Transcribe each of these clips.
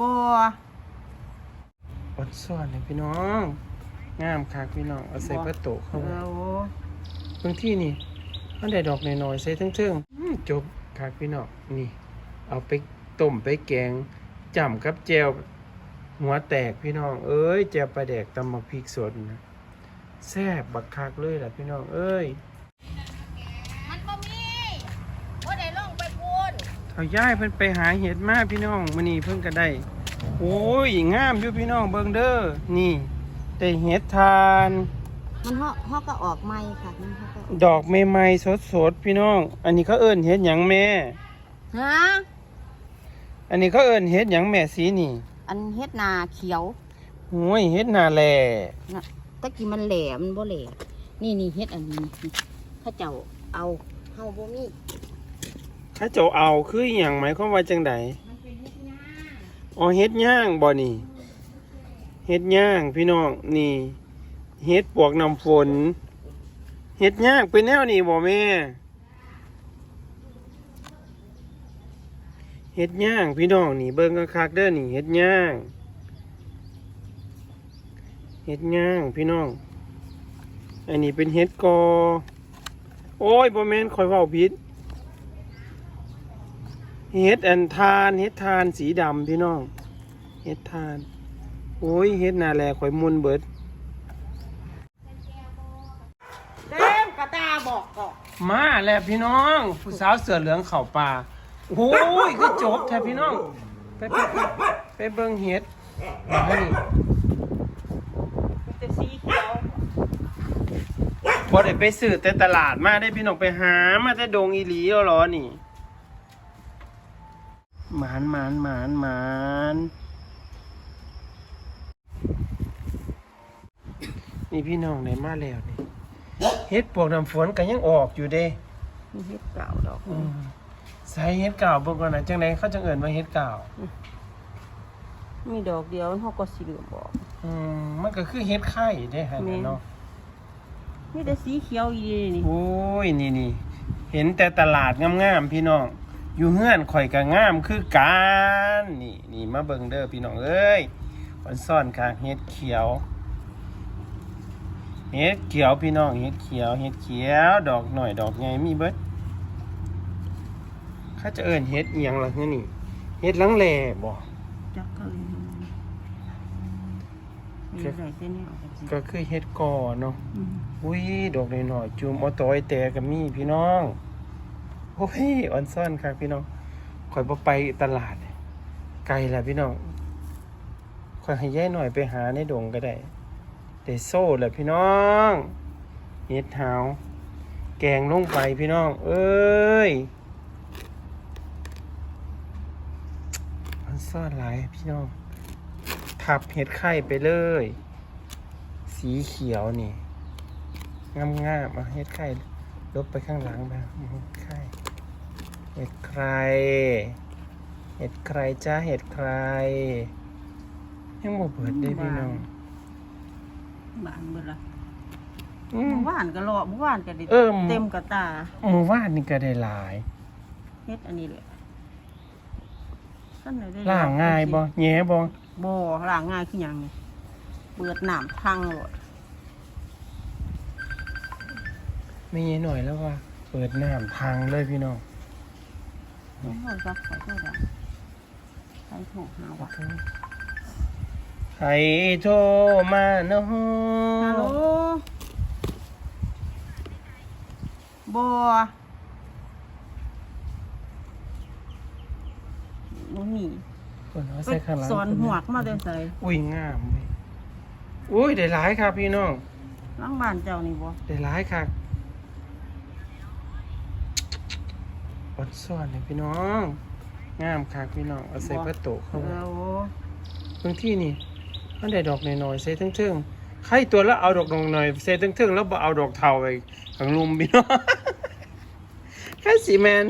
บัวอดซ่อนเลยพี่น้อง งามคักพี่น้อง เอาใส่ผ้าโตะเข้าเอมาอโอ้บางที่นี่มันได้ดอกน้อยๆใส่ทั้งเทิงๆอื้อจบคักพี่น้อง นี่ เอาไปต้มไปแกงจ่ำกับแจวหัวแตกพี่น้อง เอ้ยแจวปลาแดกตำมะพริกสดนะแซ่บบักคักเลยล่ะพี่น้อง เอ้ย มันบ่มีว่าได้ลงไปพูน เอาย้ายเพิ่นไปหาเห็ดมาพี่น้องมื้อนี้เพิ่นก็ได้ โอ้ยงามอยู่พี่น้องเบิ่งเด้อนี่ได้เห็ดทาน มันเหาะเหาะก็ออกใหม่ค่ะมันเหาะก็ดอกใหม่ๆสดๆพี่น้อง อันนี้เขาเอิ้นเห็ดหยังแม่ ฮะอันนี้เขาเอิ้นเห็ดหยังแม่สีนี่อันเฮ็ดนาเขียวโอ้ยเห็ดนาแลน่ะตะกี้มันแหลมมันบ่แหลมนี่นี่เฮ็ดอันนี้นี่เขาเจ้าเอาเฮาบ่มี ถ้าเจ้าเอาคืออย่างหมายความว่าจังไดมันเป็นเฮ็ดหญ้าอ๋อเห็ดย่างบ่นี่เห็ดย่างพี่น้องนี่เห็ดปวกน้ำฝนเห็ดย่างเป็นแนวนี้บ่แม่เห็ดย่างพี่น้องนี่เบิ่งคักๆเด้อนี่เห็ดย่างเห็ดย่างพี่น้อง อันนี้เป็นเห็ดกอ โอ้ยบ่แม่นข่อยเว้าผิด เฮ็ดอันทานเฮ็ดทานสีดำพี่น้องเฮ็ดทาน โอ้ยเฮ็ดนาแลข่อยมุนเบิดเต็มกระตาบอกก็มาแล้วพี่น้อง ผู้สาวเสือเหลืองเข่าป่าโอ้ยคือจบแท้พี่น้องไปไปไปไปเบิ่งเฮ็ดมาให้นี่มันจะสีเขียวบ่ได้ไปซื้อแต่ตลาดมาได้พี่น้องไปหามาแต่ดงอีหลีเอาเหรอนี่ หมานหมานหมานหมานนี่พี่น้องได้มาแล้วนี่เฮ็ดปวกน้ำฝนก็ยังออกอยู่เด้มีเฮ็ดเก่าดอกอืมใส่เฮ็ดเก่าเบิ่งก่อนนะจังไดเขาจังเอิ้นว่าเฮ็ดเก่ามีดอกเดียวเฮาก็สิเหลืองบอกอืมมันก็คือเฮ็ดไข่เด้ฮะแม่นเนาะมีแต่สีเขียวอีนี่โอ้ยนี่นี่เห็นแต่ตลาดงามๆพี่น้อง อยู่เฮือนข่อยก็งามคือกันนี่นี่มาเบิ่งเด้อพี่น้องเอ้ยมันซ่อนกลางเฮ็ดเขียว เฮ็ดเขียวพี่น้องเฮ็ดเขียวเฮ็ดเขียว ดอกหน่อยดอกใหญ่มีเบิดเขาจะเอิ้นเฮ็ดอีหยังล่ะเฮือนี่เฮ็ดหลังแหล่บ่จักก็เลยมีอะไรเส้นนี้ออกจากสิก็คือเฮ็ดกอเนาะ อืม อุ้ย ดอกน้อยๆจุ่มเอาตอยแต่ก็มีพี่น้อง โอ้ยออนซ่อนครับพี่น้องข่อยบ่ไปตลาด ไกลล่ะพี่น้องข่อยให้ยายหน่อยไปหาในดงก็ได้ได้โซ่แหละพี่น้องเฮ็ดหาวแกงลงไปพี่น้อง เอ้ยออนซ่อนหลายพี่น้องทับเห็ดไข่ไปเลย สีเขียวนี่งามงามๆอะเห็ดไข่ลบไปข้างหลังไปเห็ดไข่ เห็ดใคร เห็ดใครจ้าเห็ดใคร ยังบ่เปิดได้พี่น้องบ้านเบิดละอืม เมื่อวานก็รอเมื่อวานก็ได้เออเต็มกระตาหมู่บ้านนี่ก็ได้หลาย เฮ็ดอันนี้แหละท่านไหนได้ล่างง่ายบ่แง่บ่บ่ล่างง่ายคือหยังนี่เปิดน้ำพังโลดไม่เงี้หน่อยแล้วว่า เปิดน้ำทางเลยพี่น้อง โอ้ยซักใส่ก็ได้ใส่ถูกหาว่ะใครโทรมาเนาะฮัลโหลบ่บ่มีคนเอาไปใส่ข้างหลังสอนหวกมาแต่ไสอุ้ยงามเว้ยอุ้ยได้หลายครับพี่น้องหลังบ้านเจ้านี่บ่ได้หลายครับ ดซ่อนเลยพี่น้อง งามคักพี่น้อง เอาใส่ผ้าโตะเข้าเอมาอโอ้บางที่นี่มันได้ดอกน้อยๆใส่เทิงๆใครตัวแล้วเอาดอกน้อยๆใส่เทิงๆแล้วบ่เอาดอกเทาไปข้างลุมพี่น้องแค่สีแมน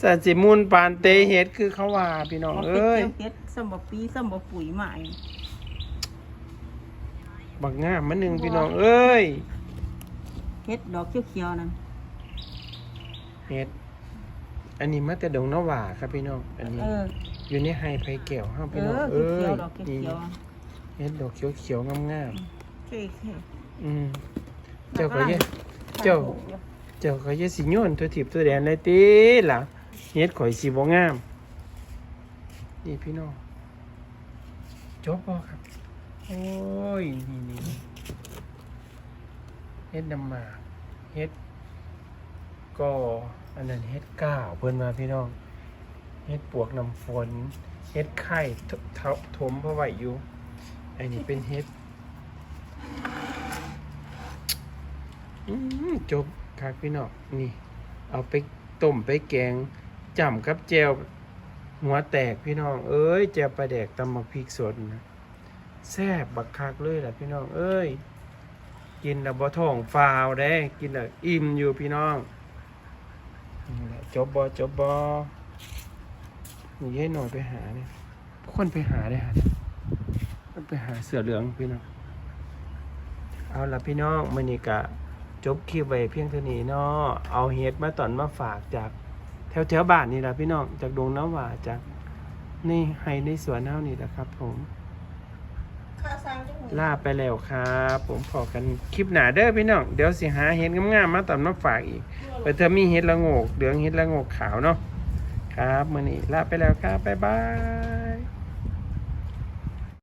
สันสิมูลปานเตเฮ็ดคือเขาว่าพี่น้องบ่เอ้ยเฮ็ดสมบ่ปีสมบ่ปุ๋ยใหม่บักงามมันหนึ่งพี่น้องเอ้ยเฮ็ดดอกเขียวๆนั่นเฮ็ด อันนี้มาแต่ดงนาวาครับพี่น้อง อันนี้ เออ อยู่ในไฮไผ่แก้วเฮาเอพี่น้องอเอ้ยเขียวๆดอกเขีนี่ยวเฮ็ดดอกเขียวๆงามๆเขียวๆอืมเจ้าก็อย่าเจ้า เจ้าก็อย่าสิโยนตัวทิพย์ตัวแดนเลยติล่ะเฮ็ดข่อยสิบ่งาม นี่พี่น้องจบบ่ครับ โอ้ยนี่นี่เฮ็ดน้ำหมากเฮ็ด ก็อันนั้นเฮ็ดก้าวเพิ่นมาพี่น้องเฮ็ดปวกน้ำฝนเฮ็ดไข่ททถมเพราะไว้อยู่อันนี้เป็นเฮ็ดจบครับพี่น้องนี่ เอาไปต้มไปแกงจ่ำกับแจวหัวแตกพี่น้อง เอ้ยแจวปลาแดกตำมะพริกสดนะแซ่บบักคักเลยแหละพี่น้อง เอ้ย กินแล้วบ่ท้องฟาวได้ กินแล้วอิ่มอยู่พี่น้อง นี่แหละจบบ่จบบ่นี่ให้หน่อยไปหาเนี่ยคนไปหาได้หาคนไปหาเสือเหลืองพี่น้อง เอาละพี่น้องมื้อนี้กะจบคลิปไว้เพียงเท่านี้เนาะเอาเฮ็ดมาตอนมาฝากจากแถวแถวบ้านนี่แหละพี่น้อง จากดงน้ำหวาจากนี่ให้ในสวนเฮานี่แหละครับผม ข้าวสร้างจังหวะลาไปแล้วครับ ผมพอกันคลิปหนาเด้อพี่น้องเดี๋ยวสิหาเห็ดงามๆมาตำน้ำฝากอีกไปเธอมีเห็ดละโงกเหลืองเห็ดละโงกขาวเนาะครับมื่อนี้ลาไปแล้วครับบ๊ายบาย